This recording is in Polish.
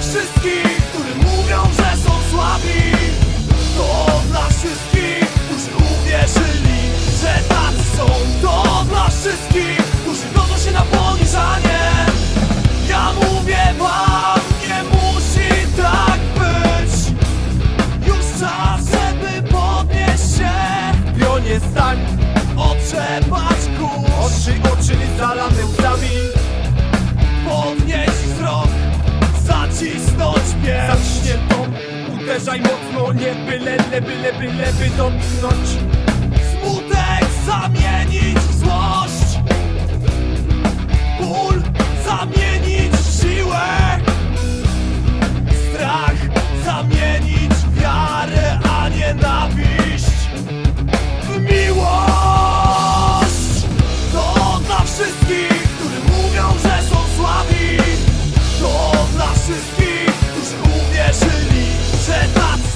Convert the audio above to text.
wszystkich, którzy mówią, że są słabi. To dla wszystkich, którzy uwierzyli, że tacy są. To dla wszystkich, którzy godzą się na poniżanie. Ja mówię wam, nie musi tak być. Już czas, żeby podnieść się. Pionie stań, otrzepać kurz. Oczy, oczy zalane uderzaj mocno, nie byle, le, byle, byle, by dotknąć. Smutek zamienić w złość. Ból zamienić w siłę. Strach zamienić w wiarę, a nienawiść w miłość. To dla wszystkich, którzy mówią, że są słabi To dla wszystkich, którzy uwierzyli. said not